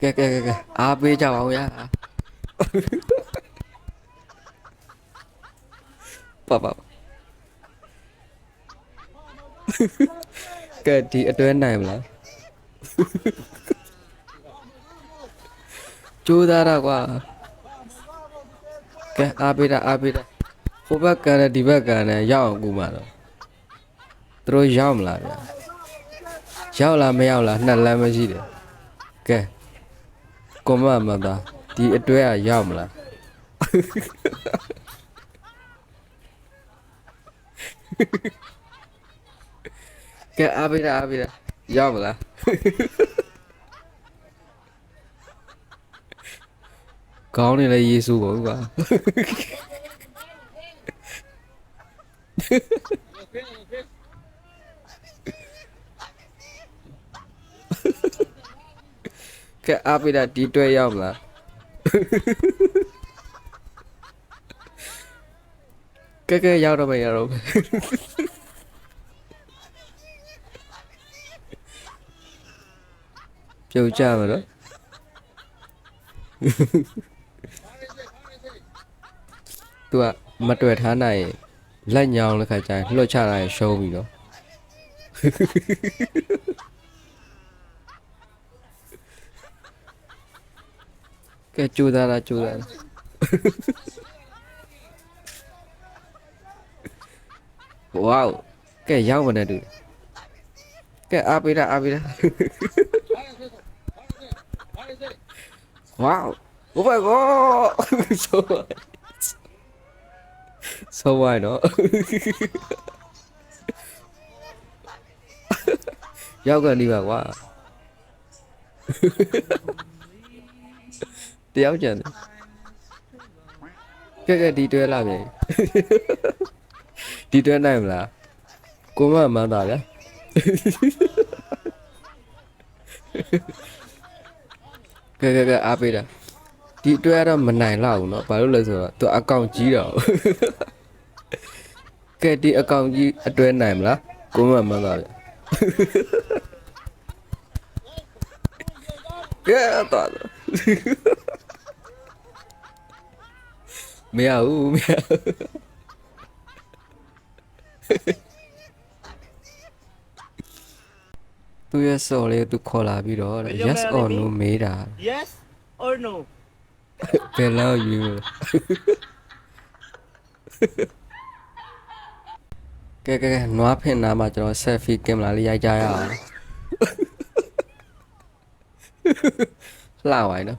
ကဲကဲကဲကဲအားပေးကြပါဦးရပါပါကဲဒီအတွဲနိုင်မလားကြိုးစားတော့ကွာကဲအားပေးတာအားပေးတာဟိုဘက်ကလည်းဒီဘက်ကလည်းရောက်အောင်ကူမှာတော့သူတို့ရောက်မလားဗျာရောက်လားမရောက်လားနှစ်လမ်းမရှိတယ်ကဲ ကွန်မမသားဒီအတွဲကရောက်မလားကဲအားပေးတာအားပေးတာရောက်မလားကောင်းနေလေယေရှုပေါ့ကွာ ကဲအားပေးတာဒီတွဲရောက်မလားကဲကဲရောက်တော့မယ်ရောက်တော့မယ်ပြုတ်ကြမှာနော်သူကမတွေ့ထားနိုင်ရင်လက်ညောင်းလက်ခါကျရင်လွှတ်ချတာရင်ရှုံးပြီနော် ကဲကြိုးစားလားကြိုးစားလားဝေါကဲရောက်မနေတူကဲအားပေးတာအားပေးတာ Wow! Oh my god! so wide. So wide, no? ရောက်ကန်ဒီပါကွာ တယောက်ကြံတယ်ကဲကဲဒီတွဲလာပြီဒီတွဲနိုင်မလားကိုမမှန်းတာဗျာကဲကဲကဲအားပေးတာဒီတွဲကတော့မနိုင်တော့ဘူးเนาะဘာလို့လဲဆိုတော့သူအကောင့်ကြီးတော့ကဲဒီအကောင့်ကြီးအတွဲနိုင်မလားကိုမမှန်းတာဗျာ ကဲတော့ မရဘူးမရဘူးသူရဲ့စော်လေးသူခေါ်လာပြီးတော့တဲ့ yes or no မေးတာ Yes or no? ဘယ်လောက်ယူလဲကဲကဲကဲနွားဖင်နာမှာကျွန်တော် selfie ကင်မရာလေးရိုက်ကြရအောင်လှပါနော်